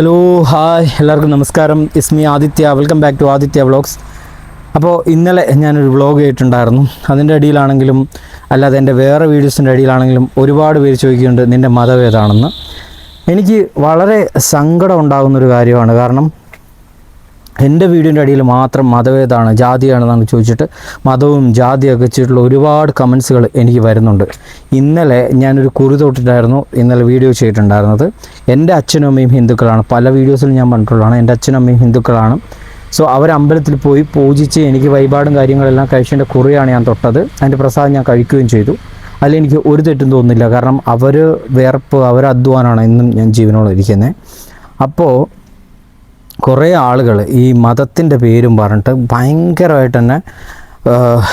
Hello hi എല്ലാവർക്കും നമസ്കാരം. Is me Aditya. Welcome back to Aditya vlogs അപ്പോൾ ഇന്നലെ ഞാനൊരു വ്ളോഗ് ചെയ്തിട്ടുണ്ടായിരുന്നു അതിന്റെ അടിയിലാണെങ്കിലും അല്ലാതെ എന്റെ വേറെ വീഡിയോസിന്റെ അടിയിലാണെങ്കിലും ഒരുപാട് പേര് ചോദിക്കുന്നുണ്ട് നിന്റെ മതം ഏതാണെന്ന്? എനിക്ക് വളരെ സങ്കടം ഉണ്ടാകുന്നൊരു കാര്യമാണ്. കാരണം എന്റെ വീഡിയോന്റെ അടിയിൽ മാത്രം മതവേതാണ് ജാതിയാണെന്നാണ് ചോദിച്ചിട്ട് മതവും ജാതിയൊക്കെ വെച്ചിട്ടുള്ള ഒരുപാട് കമൻസുകൾ എനിക്ക് വരുന്നുണ്ട്. ഇന്നലെ ഞാനൊരു കുറി തൊട്ടിട്ടായിരുന്നു ഇന്നലെ വീഡിയോ ചെയ്തിട്ടുണ്ടായിരുന്നത്. എന്റെ അച്ഛനും അമ്മയും ഹിന്ദുക്കളാണ് പല വീഡിയോസിലും ഞാൻ പറഞ്ഞിട്ടുള്ളതാണ് എന്റെ അച്ഛനും അമ്മയും ഹിന്ദുക്കളാണ്. സോ അവർ അമ്പലത്തിൽ പോയി പൂജിച്ച് എനിക്ക് വഴിപാടും കാര്യങ്ങളെല്ലാം കഴിച്ചതിന്റെ കുറിയാണ് ഞാൻ തൊട്ടത്. അതിന്റെ പ്രസാദം ഞാൻ കഴിക്കുകയും ചെയ്തു. അതിൽ എനിക്ക് ഒരു തെറ്റും തോന്നുന്നില്ല കാരണം അവർ വേർപ്പ് അവർ അധ്വാനമാണ് ഇന്നും ഞാൻ ജീവനോടെ ഇരിക്കുന്നത് അപ്പോൾ കുറേ ആളുകൾ ഈ മതത്തിന്റെ പേരും പറഞ്ഞിട്ട് ഭയങ്കരമായിട്ട് തന്നെ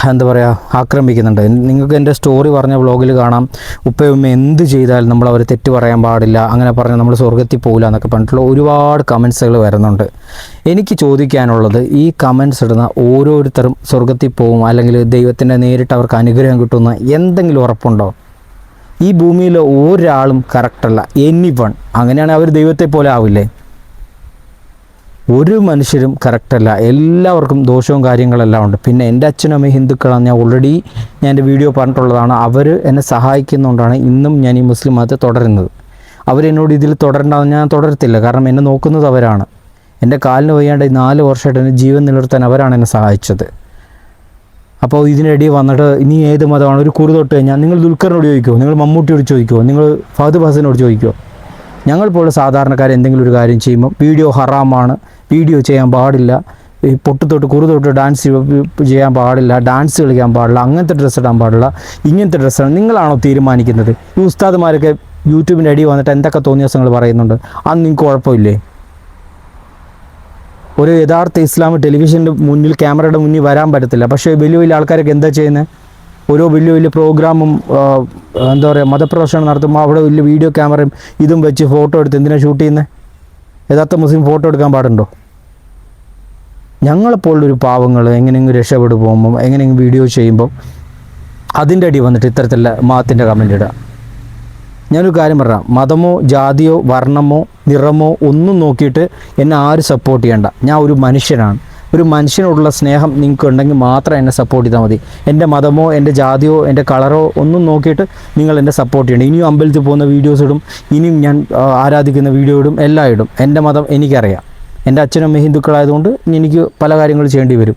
എന്താ പറയുക ആക്രമിക്കുന്നുണ്ട്. നിങ്ങൾക്ക് എന്റെ സ്റ്റോറി പറഞ്ഞ വ്ളോഗിൽ കാണാം. ഉപ്പയുമ്മ എന്ത് ചെയ്താലും നമ്മൾ അവർ തെറ്റ് പറയാൻ പാടില്ല അങ്ങനെ പറഞ്ഞാൽ നമ്മൾ സ്വർഗത്തിൽ പോകില്ല എന്നൊക്കെ പറഞ്ഞിട്ടുള്ള ഒരുപാട് കമൻസുകൾ വരുന്നുണ്ട്. എനിക്ക് ചോദിക്കാനുള്ളത് ഈ കമൻസ് ഇടുന്ന ഓരോരുത്തരും സ്വർഗത്തിൽ പോകും അല്ലെങ്കിൽ ദൈവത്തിന്റെ നേരിട്ട് അവർക്ക് അനുഗ്രഹം കിട്ടുന്ന എന്തെങ്കിലും ഉറപ്പുണ്ടോ? ഈ ഭൂമിയിൽ ഒരാളും കറക്റ്റല്ല എനി വൺ അങ്ങനെയാണെങ്കിൽ അവർ ദൈവത്തെ പോലെ ആവില്ലേ? ഒരു മനുഷ്യരും കറക്റ്റല്ല എല്ലാവർക്കും ദോഷവും കാര്യങ്ങളെല്ലാം ഉണ്ട്. പിന്നെ എന്റെ അച്ഛനും അമ്മയും ഹിന്ദുക്കളാണ്. ഞാൻ ഓൾറെഡി ഞാൻ എന്റെ വീഡിയോ പറഞ്ഞിട്ടുള്ളതാണ്. അവർ എന്നെ സഹായിക്കുന്നതുകൊണ്ടാണ് ഇന്നും ഞാൻ ഈ മുസ്ലിം മതത്തെ തുടരുന്നത്. അവരെന്നോട് ഇതിൽ തുടരണ്ടെന്ന് ഞാൻ തുടരത്തില്ല. കാരണം എന്നെ നോക്കുന്നത് അവരാണ്. എന്റെ കാലിന് വയ്യാണ്ട് നാല് വർഷമായിട്ട് എന്റെ ജീവൻ നിലനിർത്താൻ അവരാണ് എന്നെ സഹായിച്ചത്. അപ്പോൾ ഇതിനിടയിൽ വന്നിട്ട് ഇനി ഏത് മതമാണ്? ഒരു കുറി തൊട്ട് കഴിഞ്ഞാൽ നിങ്ങൾ ദുൽഖറിനോട് ചോദിക്കുമോ നിങ്ങൾ മമ്മൂട്ടിയോട് ചോദിക്കുമോ നിങ്ങൾ ഫഹദ് ഹസനോട് ചോദിക്കുമോ ഞങ്ങൾ പോലെ സാധാരണക്കാർ എന്തെങ്കിലും ഒരു കാര്യം ചെയ്യുമ്പോൾ വീഡിയോ ഹറാമാണ്. വീഡിയോ ചെയ്യാൻ പാടില്ല. ഈ പൊട്ടുതൊട്ട് തൊട്ട് കുറു തൊട്ട് ഡാൻസ് ചെയ്യാൻ പാടില്ല ഡാൻസ് കളിക്കാൻ പാടില്ല അങ്ങനത്തെ ഡ്രസ്സ് ഇടാൻ പാടില്ല ഇങ്ങനത്തെ ഡ്രസ്സാണ് നിങ്ങളാണോ തീരുമാനിക്കുന്നത്? ഈ ഉസ്താദ്മാരൊക്കെ യൂട്യൂബിന്റെ അടി വന്നിട്ട് എന്തൊക്കെ തോന്നിയ ദിവസങ്ങൾ പറയുന്നുണ്ട്? അന്ന് നിങ്ങൾക്ക് കുഴപ്പമില്ലേ? ഒരു യഥാർത്ഥ ഇസ്ലാം ടെലിവിഷന്റെ മുന്നിൽ ക്യാമറയുടെ മുന്നിൽ വരാൻ പറ്റത്തില്ല. പക്ഷേ വലിയ വലിയ ആൾക്കാരൊക്കെ എന്താ ചെയ്യുന്നത് ഓരോ വലിയ വലിയ പ്രോഗ്രാമും എന്താ പറയുക മതപ്രദർശനം നടത്തുമ്പോൾ അവിടെ വലിയ വീഡിയോ ക്യാമറയും ഇതും വെച്ച് ഫോട്ടോ എടുത്ത് എന്തിനാണ് ഷൂട്ട് ചെയ്യുന്നത് യഥാർത്ഥ മുസ്ലിം ഫോട്ടോ എടുക്കാൻ പാടുണ്ടോ? ഞങ്ങളെപ്പോലുള്ളൊരു പാവങ്ങൾ എങ്ങനെയെങ്കിലും രക്ഷപ്പെട്ടു പോകുമ്പോൾ എങ്ങനെയെങ്കിലും വീഡിയോ ചെയ്യുമ്പോൾ അതിന്റെ അടി വന്നിട്ട് ഇത്തരത്തിലുള്ള മതത്തിന്റെ കമന്റ് ഇടുക. ഞാനൊരു കാര്യം പറയാം മതമോ ജാതിയോ വർണമോ നിറമോ ഒന്നും നോക്കിയിട്ട് എന്നെ ആരും സപ്പോർട്ട് ചെയ്യണ്ട. ഞാൻ ഒരു മനുഷ്യനാണ്. ഒരു മനുഷ്യനോടുള്ള സ്നേഹം നിങ്ങൾക്ക് ഉണ്ടെങ്കിൽ മാത്രം എന്നെ സപ്പോർട്ട് ചെയ്താൽ മതി. എന്റെ മതമോ എന്റെ ജാതിയോ എന്റെ കളറോ ഒന്നും നോക്കിയിട്ട് നിങ്ങൾ എന്നെ സപ്പോർട്ട് ചെയ്യണം ഇനിയും അമ്പലത്തിൽ പോകുന്ന വീഡിയോസ് ഇടും. ഇനിയും ഞാൻ ആരാധിക്കുന്ന വീഡിയോ ഇടും. എല്ലാം ഇടും. എന്റെ മതം എനിക്കറിയാം. എന്റെ അച്ഛനും അമ്മയും ഹിന്ദുക്കളായതുകൊണ്ട് എനിക്ക് പല കാര്യങ്ങൾ ചെയ്യേണ്ടി വരും.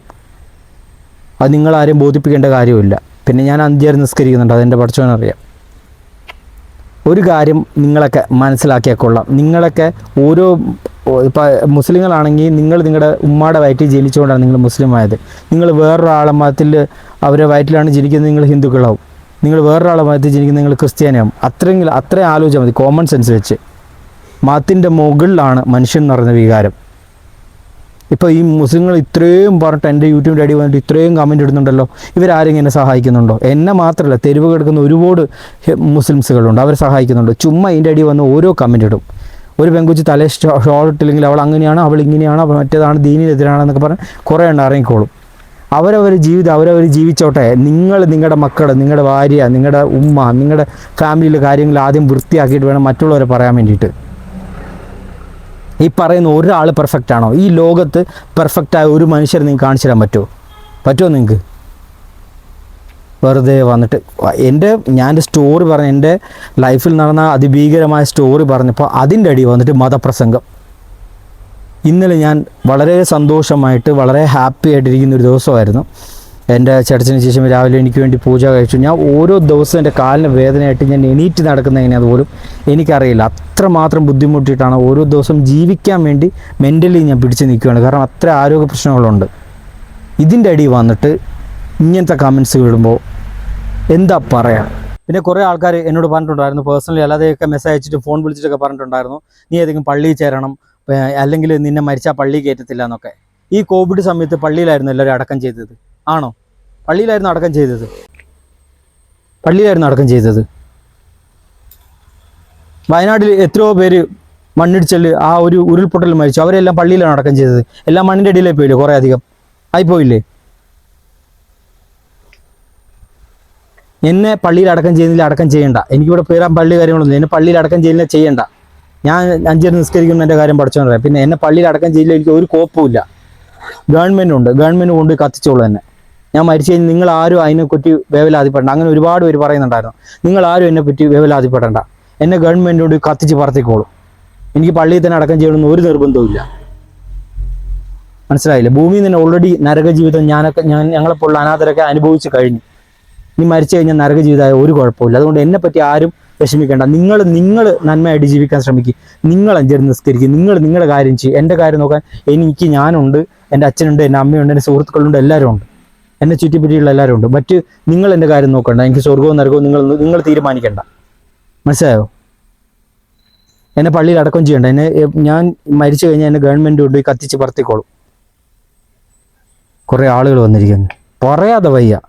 അത് നിങ്ങളാരെയും ബോധിപ്പിക്കേണ്ട കാര്യമില്ല പിന്നെ ഞാൻ അഞ്ചേരം നിസ്കരിക്കുന്നുണ്ട്. അതെന്റെ പഠിച്ചവനറിയാം ഒരു കാര്യം നിങ്ങളൊക്കെ മനസ്സിലാക്കിയാൽ കൊള്ളാം. നിങ്ങളൊക്കെ ഓരോ ഇപ്പം മുസ്ലിങ്ങളാണെങ്കിൽ നിങ്ങൾ നിങ്ങളുടെ ഉമ്മയുടെ വയറ്റിൽ ജനിച്ചുകൊണ്ടാണ് നിങ്ങൾ മുസ്ലിമായത്. നിങ്ങൾ വേറൊരാളെ മതത്തിൽ അവരെ വയറ്റിലാണ് ജനിക്കുന്നത് നിങ്ങൾ ഹിന്ദുക്കളാവും. നിങ്ങൾ വേറൊരാളെ മതത്തിൽ ജനിക്കുന്നത് നിങ്ങൾ ക്രിസ്ത്യാനിയാവും. അത്രയെങ്കിലും അത്രയും ആലോചിച്ചാൽ മതി. കോമൺ സെൻസ് വെച്ച്. മതത്തിന്റെ മുകളിലാണ് മനുഷ്യൻ എന്ന് പറയുന്ന വികാരം. ഇപ്പോൾ ഈ മുസ്ലിങ്ങൾ ഇത്രയും പറഞ്ഞിട്ട് എന്റെ യൂട്യൂബിന്റെ അടി വന്നിട്ട് ഇത്രയും കമന്റ് ഇടുന്നുണ്ടല്ലോ. ഇവരാരെങ്കിലും എന്നെ സഹായിക്കുന്നുണ്ടോ? എന്നെ മാത്രമല്ല തെരുവ് കിടക്കുന്ന ഒരുപാട് മുസ്ലിംസുകളുണ്ട്. അവരെ സഹായിക്കുന്നുണ്ട്. ചുമ്മാ ഇതിന്റെ അടി വന്ന് ഓരോ കമന്റ് ഇടും. ഒരു പെങ്കുച്ചി തലേ ഷോൾ ഇട്ടില്ലെങ്കിൽ അവൾ അങ്ങനെയാണ് അവൾ ഇങ്ങനെയാണ് അവൾ മറ്റേതാണ് ദീനിനെതിരാണെന്നൊക്കെ പറഞ്ഞ് കുറേ എണ്ണം ഇറങ്ങിക്കോളും. അവരവർ ജീവിതം അവരവർ ജീവിച്ചോട്ടെ. നിങ്ങൾ നിങ്ങളുടെ മക്കൾ നിങ്ങളുടെ ഭാര്യ നിങ്ങളുടെ ഉമ്മ നിങ്ങളുടെ ഫാമിലിയിലെ കാര്യങ്ങൾ ആദ്യം വൃത്തിയാക്കിയിട്ട് വേണം മറ്റുള്ളവരെ പറയാൻ വേണ്ടിയിട്ട്. ഈ പറയുന്ന ഒരാൾ പെർഫെക്റ്റ് ആണോ? ഈ ലോകത്ത് പെർഫെക്റ്റ് ആയ ഒരു മനുഷ്യരെ നിങ്ങൾക്ക് കാണിച്ചു തരാൻ പറ്റുമോ? പറ്റുമോ നിങ്ങൾക്ക്? വെറുതെ വന്നിട്ട് എന്റെ ഞാൻ സ്റ്റോറി പറഞ്ഞ എന്റെ ലൈഫിൽ നടന്ന അതിഭീകരമായ സ്റ്റോറി പറഞ്ഞപ്പോൾ അതിന്റെ അടി വന്നിട്ട് മതപ്രസംഗം. ഇന്നലെ ഞാൻ വളരെ സന്തോഷമായിട്ട് വളരെ ഹാപ്പി ആയിട്ടിരിക്കുന്ന ഒരു ദിവസമായിരുന്നു. എന്റെ ചടച്ചിന് ശേഷം രാവിലെ എനിക്ക് വേണ്ടി പൂജ കഴിച്ചു. ഞാൻ ഓരോ ദിവസവും എന്റെ കാലിന് വേദനയായിട്ട് ഞാൻ എണീറ്റ് നടക്കുന്ന എങ്ങനെയാ പോലും എനിക്കറിയില്ല. അത്രമാത്രം ബുദ്ധിമുട്ടിയിട്ടാണ് ഓരോ ദിവസം ജീവിക്കാൻ വേണ്ടി മെന്റലി ഞാൻ പിടിച്ച് നിൽക്കുകയാണ്. കാരണം അത്ര ആരോഗ്യ പ്രശ്നങ്ങളുണ്ട്. ഇതിന്റെ അടി വന്നിട്ട് ഇങ്ങനത്തെ കമൻസ് വിടുമ്പോൾ എന്താ പറയാ? പിന്നെ കുറേ ആൾക്കാർ എന്നോട് പറഞ്ഞിട്ടുണ്ടായിരുന്നു പേഴ്സണലി അല്ലാതെയൊക്കെ മെസ്സേജ് അയച്ചിട്ട് ഫോൺ വിളിച്ചിട്ടൊക്കെ പറഞ്ഞിട്ടുണ്ടായിരുന്നു നീ ഏതെങ്കിലും പള്ളിയിൽ ചേരണം അല്ലെങ്കിൽ നിന്നെ മരിച്ചാൽ പള്ളി കയറ്റത്തില്ല എന്നൊക്കെ. ഈ കോവിഡ് സമയത്ത് പള്ളിയിലായിരുന്നു എല്ലാവരും അടക്കം ചെയ്തത്. ആണോ? പള്ളിയിലായിരുന്നു അടക്കം ചെയ്തത്. പള്ളിയിലായിരുന്നു അടക്കം ചെയ്തത്. വയനാട്ടിൽ എത്രയോ പേര് മണ്ണിടിച്ചൽ ആ ഒരു ഉരുൾപൊട്ടൽ മരിച്ചു. അവരെല്ലാം പള്ളിയിലാണ് അടക്കം ചെയ്തത്. എല്ലാം മണ്ണിന്റെ അടിയിലേ പോയില്ലേ? കുറേ അധികം. ആയിപ്പോയില്ലേ? എന്നെ പള്ളിയിൽ അടക്കം ചെയ്യുന്നില്ല അടക്കം ചെയ്യണ്ട. എനിക്കിവിടെ പേരാൻ പള്ളി കാര്യങ്ങളൊന്നും എന്നെ പള്ളിയിൽ അടക്കം ചെയ്യുന്നില്ല ചെയ്യണ്ട. ഞാൻ അഞ്ചര നിസ്കരിക്കുന്ന എന്റെ കാര്യം പഠിച്ചോണ്ട് പിന്നെ എന്നെ പള്ളിയിൽ അടക്കം ചെയ്യില്ല എനിക്ക് ഒരു കോപ്പുമില്ല ഗവൺമെന്റ് ഉണ്ട് ഗവൺമെന്റ് കൊണ്ട് കത്തിച്ചോളൂ തന്നെ ഞാൻ മരിച്ചു കഴിഞ്ഞാൽ നിങ്ങൾ ആരും അതിനെ കുറ്റി വേവലാതിപ്പെടണ്ട. അങ്ങനെ ഒരുപാട് പേര് പറയുന്നുണ്ടായിരുന്നു. നിങ്ങൾ ആരും എന്നെ പറ്റി വേവലാതിപ്പെടേണ്ട. എന്നെ ഗവൺമെന്റിനോട് കത്തിച്ച് പറത്തിക്കോളും. എനിക്ക് പള്ളിയിൽ തന്നെ അടക്കം ചെയ്യണമെന്ന് ഒരു നിർബന്ധവും മനസ്സിലായില്ലേ? ഭൂമിയിൽ നിന്ന് ഓൾറെഡി നരക ജീവിതം ഞാനൊക്കെ ഞാൻ ഞങ്ങളെപ്പോലുള്ള അനാഥരൊക്കെ അനുഭവിച്ച് കഴിഞ്ഞു. ഇനി മരിച്ചു കഴിഞ്ഞാൽ നരക ജീവിതമായ ഒരു കുഴപ്പമില്ല അതുകൊണ്ട് എന്നെ പറ്റി ആരും വിഷമിക്കേണ്ട. നിങ്ങൾ നിങ്ങൾ നന്മയായിട്ട് ജീവിക്കാൻ ശ്രമിക്കുക നിങ്ങൾ അഞ്ചേരി നിസ്കരിക്കുക നിങ്ങൾ നിങ്ങളുടെ കാര്യം ചെയ്യും. എന്റെ കാര്യം നോക്കാൻ എനിക്ക് ഞാനുണ്ട്. എന്റെ അച്ഛനുണ്ട് എന്റെ അമ്മയുണ്ട് എന്റെ സുഹൃത്തുക്കളുണ്ട് എല്ലാവരും ഉണ്ട് എന്നെ ചുറ്റിപ്പറ്റിയുള്ള എല്ലാവരും ഉണ്ട്. മറ്റ് നിങ്ങൾ എന്റെ കാര്യം നോക്കണ്ട. എനിക്ക് സ്വർഗവും നരകവും നിങ്ങൾ നിങ്ങൾ തീരുമാനിക്കണ്ട. മനസ്സിലായോ? എന്നെ പള്ളിയിൽ അടക്കം ചെയ്യണ്ട. എന്നെ ഞാൻ മരിച്ചു കഴിഞ്ഞാൽ എന്നെ ഗവൺമെന്റ് കൊണ്ടുപോയി കത്തിച്ച് പറത്തിക്കോളും. കുറേ ആളുകൾ വന്നിരിക്കുന്നു. പറയാതെ വയ്യ.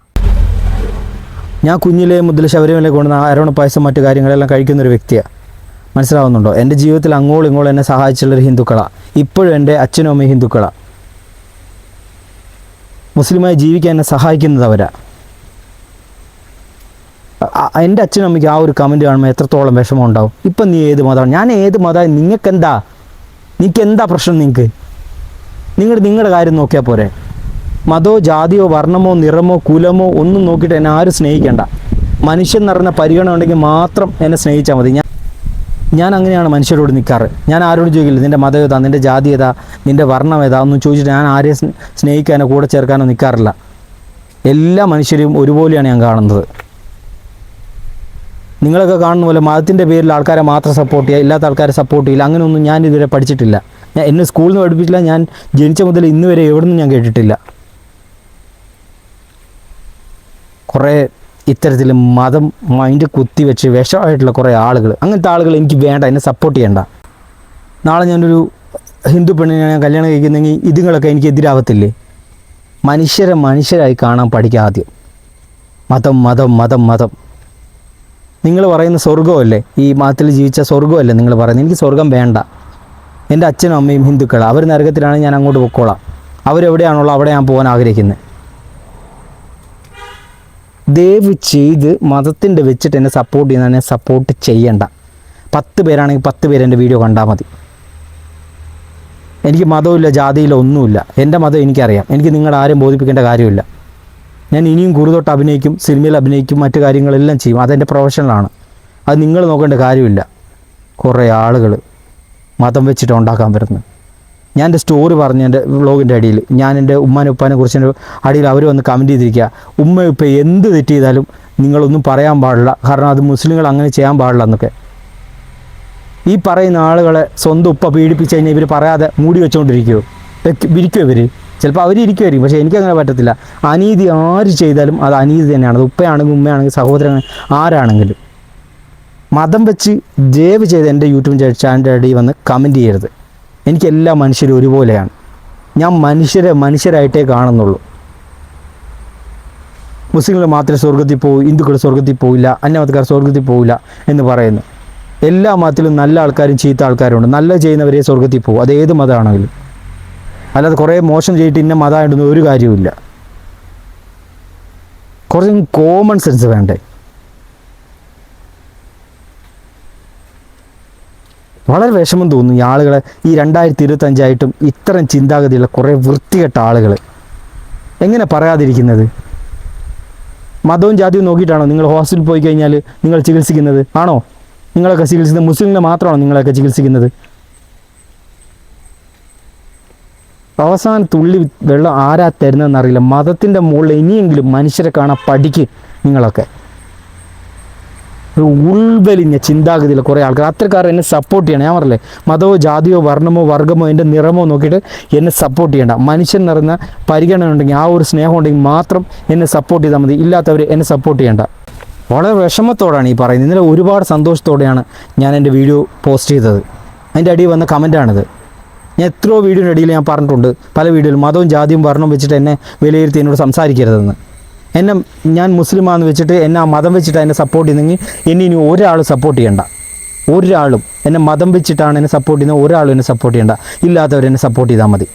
ഞാൻ കുഞ്ഞിലെ മുതൽ ശബരിമല കൊണ്ടുവന്ന അരവണ പായസം മറ്റു കാര്യങ്ങളെല്ലാം കഴിക്കുന്ന ഒരു വ്യക്തിയാണ് മനസ്സിലാവുന്നുണ്ടോ? എന്റെ ജീവിതത്തിൽ അങ്ങോളം ഇങ്ങോളം എന്നെ സഹായിച്ചുള്ളൊരു ഹിന്ദുക്കളാണ് ഇപ്പോഴും എന്റെ അച്ഛനും അമ്മയും ഹിന്ദുക്കളാണ് മുസ്ലിമായി ജീവിക്കാൻ എന്നെ സഹായിക്കുന്നത് അവരാ. അ- എന്റെ അച്ഛനും അമ്മയ്ക്ക് ആ ഒരു കമന്റ് കാണുമ്പോൾ എത്രത്തോളം വിഷമം ഉണ്ടാവും. ഇപ്പം നീ ഏത് മതമാണ് ഞാൻ ഏത് മതമാണ് നിങ്ങൾക്ക് എന്താ നിങ്ങൾക്ക് എന്താ പ്രശ്നം നിങ്ങൾക്ക് നിങ്ങൾ നിങ്ങളുടെ കാര്യം നോക്കിയാൽ പോരെ. മതോ ജാതിയോ വർണമോ നിറമോ കുലമോ ഒന്നും നോക്കിയിട്ട് എന്നെ ആരും സ്നേഹിക്കേണ്ട. മനുഷ്യൻ നിറഞ്ഞ പരിഗണന ഉണ്ടെങ്കിൽ മാത്രം എന്നെ സ്നേഹിച്ചാൽ മതി. ഞാൻ ഞാൻ അങ്ങനെയാണ് മനുഷ്യരോട് നിൽക്കാറ് ഞാൻ ആരോട് ചോദിക്കില്ല നിന്റെ മതം ഏതാ? നിന്റെ ജാതി ഏതാ? നിന്റെ വർണം ഏതാ? ഒന്നും ചോദിച്ചിട്ട് ഞാൻ ആരെയും സ്നേ- സ്നേഹിക്കാനോ കൂടെ ചേർക്കാനോ നിൽക്കാറില്ല എല്ലാ മനുഷ്യരെയും ഒരുപോലെയാണ് ഞാൻ കാണുന്നത്. നിങ്ങളൊക്കെ കാണുന്ന പോലെ മതത്തിന്റെ പേരിൽ ആൾക്കാരെ മാത്രം സപ്പോർട്ട് ചെയ്യുക ഇല്ലാത്ത ആൾക്കാരെ സപ്പോർട്ട് ചെയ്യില്ല. അങ്ങനെയൊന്നും ഞാൻ ഇതുവരെ പഠിച്ചിട്ടില്ല. ഞാൻ എന്നെ സ്കൂളിൽ നിന്ന് പഠിപ്പിച്ചില്ല ഞാൻ ജനിച്ച മുതൽ ഇന്നുവരെ എവിടെ നിന്നും ഞാൻ കേട്ടിട്ടില്ല. കുറേ ഇത്തരത്തിൽ മതം മൈൻഡ് കുത്തിവെച്ച് വിഷമായിട്ടുള്ള കുറേ ആളുകൾ അങ്ങനത്തെ ആളുകൾ എനിക്ക് വേണ്ട എന്നെ സപ്പോർട്ട് ചെയ്യണ്ട. നാളെ ഞാനൊരു ഹിന്ദു പെണ്ണിനെ ഞാൻ കല്യാണം കഴിക്കുന്നെങ്കിൽ ഇതുങ്ങളൊക്കെ എനിക്ക് എതിരാവത്തില്ലേ? മനുഷ്യരെ മനുഷ്യരായി കാണാൻ പഠിക്കുക ആദ്യം. മതം മതം മതം മതം. നിങ്ങൾ പറയുന്ന സ്വർഗമല്ലേ? ഈ മതത്തിൽ ജീവിച്ച സ്വർഗമല്ലേ നിങ്ങൾ പറയുന്നത്? എനിക്ക് സ്വർഗം വേണ്ട. എന്റെ അച്ഛനും അമ്മയും ഹിന്ദുക്കളാണ് അവർ നരകത്തിലാണ് ഞാൻ അങ്ങോട്ട് പൊക്കോളാം. അവരെവിടെയാണുള്ളത് അവിടെ ഞാൻ പോകാൻ ആഗ്രഹിക്കുന്നത് ദയവ് ചെയ്ത് മതത്തിന്റെ വെച്ചിട്ട് എന്നെ സപ്പോർട്ട് ചെയ്യുന്ന എന്നെ സപ്പോർട്ട് ചെയ്യണ്ട. പത്ത് പേരാണെങ്കിൽ പത്ത് പേര് എന്റെ വീഡിയോ കണ്ടാൽ മതി. എനിക്ക് മതമില്ല ജാതിയില്ല ഒന്നുമില്ല. എന്റെ മതം എനിക്കറിയാം. എനിക്ക് നിങ്ങൾ ആരും ബോധിപ്പിക്കേണ്ട കാര്യമില്ല. ഞാൻ ഇനിയും കൂടുതലോട്ട് അഭിനയിക്കും സിനിമയിൽ അഭിനയിക്കും മറ്റു കാര്യങ്ങളെല്ലാം ചെയ്യും. അതെന്റെ പ്രൊഫഷണലാണ് അത് നിങ്ങൾ നോക്കേണ്ട കാര്യമില്ല. കുറേ ആളുകൾ മതം വെച്ചിട്ട് ഉണ്ടാക്കാൻ വരുന്നത്. ഞാൻ എന്റെ സ്റ്റോറി പറഞ്ഞു എന്റെ വ്ളോഗിന്റെ അടിയിൽ ഞാൻ എന്റെ ഉമ്മാനെ ഉപ്പാനെ കുറിച്ച് എന്റെ അടിയിൽ അവർ വന്ന് കമന്റ് ചെയ്തിരിക്കുക. ഉമ്മ ഉപ്പ എന്ത് തെറ്റ് ചെയ്താലും നിങ്ങളൊന്നും പറയാൻ പാടില്ല. കാരണം അത് മുസ്ലിങ്ങൾ അങ്ങനെ ചെയ്യാൻ പാടില്ല എന്നൊക്കെ. ഈ പറയുന്ന ആളുകളെ സ്വന്തം ഉപ്പ പീഡിപ്പിച്ച് കഴിഞ്ഞാൽ ഇവർ പറയാതെ മൂടി വെച്ചുകൊണ്ടിരിക്കുമോ ഇരിക്കുമോ ഇവർ ചിലപ്പോൾ അവർ ഇരിക്കുമായിരിക്കും പക്ഷേ എനിക്കങ്ങനെ പറ്റത്തില്ല. അനീതി ആര് ചെയ്താലും അത് അനീതി തന്നെയാണ്. അത് ഉപ്പയാണെങ്കിലും ഉമ്മയാണെങ്കിലും സഹോദരൻ ആരാണെങ്കിലും. മതം വെച്ച് ജേവ് ചെയ്ത് എന്റെ യൂട്യൂബ് ചാനലിന്റെ അടിയിൽ വന്ന് കമന്റ് ചെയ്യരുത്. എനിക്ക് എല്ലാ മനുഷ്യരും ഒരുപോലെയാണ്. ഞാൻ മനുഷ്യരെ മനുഷ്യരായിട്ടേ കാണുന്നുള്ളൂ. മുസ്ലിങ്ങൾ മാത്രമേ സ്വർഗത്തിൽ പോകൂ ഹിന്ദുക്കൾ സ്വർഗത്തിൽ പോവില്ല അന്യമതക്കാർ സ്വർഗത്തിൽ പോവില്ല എന്ന് പറയുന്നു. എല്ലാ മതത്തിലും നല്ല ആൾക്കാരും ചീത്ത ആൾക്കാരും ഉണ്ട് നല്ല ചെയ്യുന്നവരെ സ്വർഗത്തിൽ പോകും അത് ഏത് മതമാണെങ്കിലും അല്ലാതെ കുറേ മോശം ചെയ്തിട്ട് ഇന്ന മതമായിട്ടൊന്നും ഒരു കാര്യവുമില്ല. കുറച്ചും കോമൺ സെൻസ് വേണ്ടേ? വളരെ വിഷമം തോന്നുന്നു ഈ ആളുകളെ. ഈ രണ്ടായിരത്തി ഇരുപത്തഞ്ചായിട്ടും ഇത്തരം ചിന്താഗതിയുള്ള കുറേ വൃത്തികെട്ട ആളുകൾ എങ്ങനെ പറയാതിരിക്കുന്നത്? മതവും ജാതിയും നോക്കിയിട്ടാണോ നിങ്ങൾ ഹോസ്പിറ്റലിൽ പോയി കഴിഞ്ഞാൽ നിങ്ങൾ ചികിത്സിക്കുന്നത്? ആണോ? നിങ്ങളൊക്കെ ചികിത്സിക്കുന്നത് മുസ്ലിങ്ങളെ മാത്രമാണോ നിങ്ങളൊക്കെ ചികിത്സിക്കുന്നത്? അവസാന തുള്ളി വെള്ളം ആരാ തരുന്നതെന്ന് അറിയില്ല മതത്തിന്റെ മുകളിൽ ഇനിയെങ്കിലും മനുഷ്യരെ കാണാൻ പഠിക്ക് നിങ്ങളൊക്കെ. ഉൾവലിഞ്ഞ ചിന്താഗതിയിൽ കുറേ ആൾക്കാർ. അത്രക്കാർ എന്നെ സപ്പോർട്ട് ചെയ്യണം. ഞാൻ പറഞ്ഞില്ലേ മതമോ ജാതിയോ വർണമോ വർഗമോ എന്റെ നിറമോ നോക്കിയിട്ട് എന്നെ സപ്പോർട്ട് ചെയ്യണ്ട. മനുഷ്യൻ നിറഞ്ഞ പരിഗണന ഉണ്ടെങ്കിൽ ആ ഒരു സ്നേഹം ഉണ്ടെങ്കിൽ മാത്രം എന്നെ സപ്പോർട്ട് ചെയ്താൽ മതി. ഇല്ലാത്തവർ എന്നെ സപ്പോർട്ട് ചെയ്യണ്ട. വളരെ വിഷമത്തോടാണ് ഈ പറയുന്നത്. ഇന്നലെ ഒരുപാട് സന്തോഷത്തോടെയാണ് ഞാൻ എന്റെ വീഡിയോ പോസ്റ്റ് ചെയ്തത്. അതിന്റെ അടിയിൽ വന്ന കമന്റാണിത് ഞാൻ എത്രയോ വീഡിയോയുടെ അടിയിൽ ഞാൻ പറഞ്ഞിട്ടുണ്ട്. പല വീഡിയോയിലും മതവും ജാതിയും വർണവും വെച്ചിട്ട് എന്നെ വിലയിരുത്തി എന്നോട് സംസാരിക്കരുതെന്ന്. എന്നെ ഞാൻ മുസ്ലിമാണെന്ന് വെച്ചിട്ട് എന്നെ ആ മതം വെച്ചിട്ട് എന്നെ സപ്പോർട്ട് ചെയ്യുന്നെങ്കിൽ എന്നെ ഇനി ഒരാൾ സപ്പോർട്ട് ചെയ്യണ്ട. ഒരാളും എന്നെ മതം വെച്ചിട്ടാണ് എന്നെ സപ്പോർട്ട് ചെയ്യുന്നത്. ഒരാളും എന്നെ സപ്പോർട്ട് ചെയ്യണ്ട. ഇല്ലാത്തവർ എന്നെ സപ്പോർട്ട് ചെയ്താൽ മതി.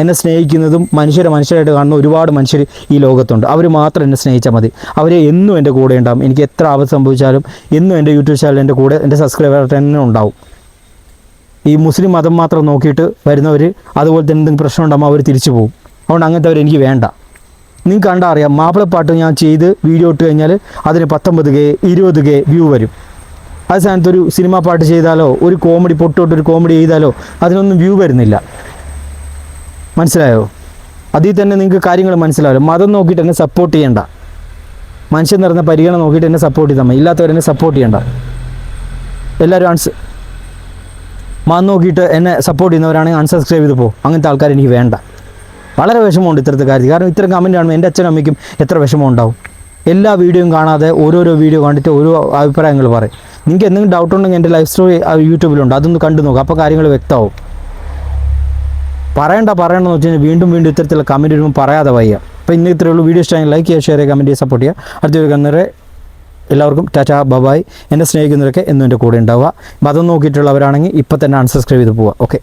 എന്നെ സ്നേഹിക്കുന്നതും മനുഷ്യരെ മനുഷ്യരായിട്ട് കാണുന്ന ഒരുപാട് മനുഷ്യർ ഈ ലോകത്തുണ്ട്. അവർ മാത്രം എന്നെ സ്നേഹിച്ചാൽ മതി. അവരെ എന്നും എന്റെ കൂടെ ഉണ്ടാവും. എനിക്ക് എത്ര ആപത്ത് സംഭവിച്ചാലും എന്നും എന്റെ യൂട്യൂബ് ചാനൽ എന്റെ കൂടെ എന്റെ സബ്സ്ക്രൈബർ തന്നെ ഉണ്ടാവും. ഈ മുസ്ലിം മതം മാത്രം നോക്കിയിട്ട് വരുന്നവർ അതുപോലെ തന്നെ എന്തെങ്കിലും പ്രശ്നം ഉണ്ടാകുമ്പോൾ അവർ തിരിച്ചു പോകും. അതുകൊണ്ട് അങ്ങനത്തെ അവർ എനിക്ക് വേണ്ട. നിങ്ങൾക്ക് കണ്ടാൽ അറിയാം. മാപ്പിളപ്പാട്ട് ഞാൻ ചെയ്ത് വീഡിയോ ഇട്ട് കഴിഞ്ഞാൽ അതിന് പത്തൊമ്പത് കെ ഇരുപത് കെ വ്യൂ വരും. അത് സ്ഥാനത്ത് ഒരു സിനിമ പാട്ട് ചെയ്താലോ ഒരു കോമഡി പൊട്ടോട്ട് ഒരു കോമഡി ചെയ്താലോ അതിനൊന്നും വ്യൂ വരുന്നില്ല. മനസ്സിലായോ? അതിൽ തന്നെ നിങ്ങൾക്ക് കാര്യങ്ങൾ മനസ്സിലാവില്ല. മതം നോക്കിയിട്ട് എന്നെ സപ്പോർട്ട് ചെയ്യണ്ട. മനുഷ്യൻ നിറഞ്ഞ പരിഗണന നോക്കിയിട്ട് എന്നെ സപ്പോർട്ട് ചെയ്താൽ മതി. ഇല്ലാത്തവരെന്നെ സപ്പോർട്ട് ചെയ്യണ്ട. എല്ലാവരും അൺസ് മതം നോക്കിയിട്ട് എന്നെ സപ്പോർട്ട് ചെയ്യുന്നവരാണെങ്കിൽ അൺസബ്സ്ക്രൈബ് ചെയ്ത് പോകും അങ്ങനത്തെ ആൾക്കാർ എനിക്ക് വേണ്ട. വളരെ വിഷമമുണ്ട് ഇത്തരത്തെ കാര്യത്തിൽ. കാരണം ഇത്തരം കമന്റ് കാണുമ്പോൾ എന്റെ അച്ഛനും അമ്മയ്ക്കും എത്ര വിഷമം ഉണ്ടാവും എല്ലാ വീഡിയോയും കാണാതെ ഓരോരോ വീഡിയോ കണ്ടിട്ട് ഓരോ അഭിപ്രായങ്ങൾ പറയും. നിങ്ങൾക്ക് എന്തെങ്കിലും ഡൗട്ട് ഉണ്ടെങ്കിൽ എന്റെ ലൈഫ് സ്റ്റോറി യൂട്യൂബിലുണ്ട്. അതൊന്ന് കണ്ടു നോക്കുക അപ്പോൾ കാര്യങ്ങൾ വ്യക്തമാവും. പറയണ്ട പറയണമെന്ന് വെച്ച് കഴിഞ്ഞാൽ വീണ്ടും വീണ്ടും ഇത്തരത്തിലുള്ള കമന്റ് വരുമ്പോൾ പറയാതെ വയ്യ. അപ്പോൾ ഇന്ന് ഇത്രയേ ഉള്ളൂ. വീഡിയോ ഇഷ്ടമായി ലൈക്ക് ചെയ്യുക ഷെയർ ചെയ്യുക കമന്റ് ചെയ്യുക സപ്പോർട്ട് ചെയ്യുക. അടുത്ത ഒരു കന്നേരെ എല്ലാവർക്കും ടാറ്റാ ബബായ് എന്നെ സ്നേഹിക്കുന്നവരൊക്കെ എന്നും എന്റെ കൂടെ ഉണ്ടാവുക. മതം നോക്കിയിട്ടുള്ളവരാണെങ്കിൽ ഇപ്പം തന്നെ അൺസബ്സ്ക്രൈബ് ചെയ്ത് പോവുക. ഓക്കെ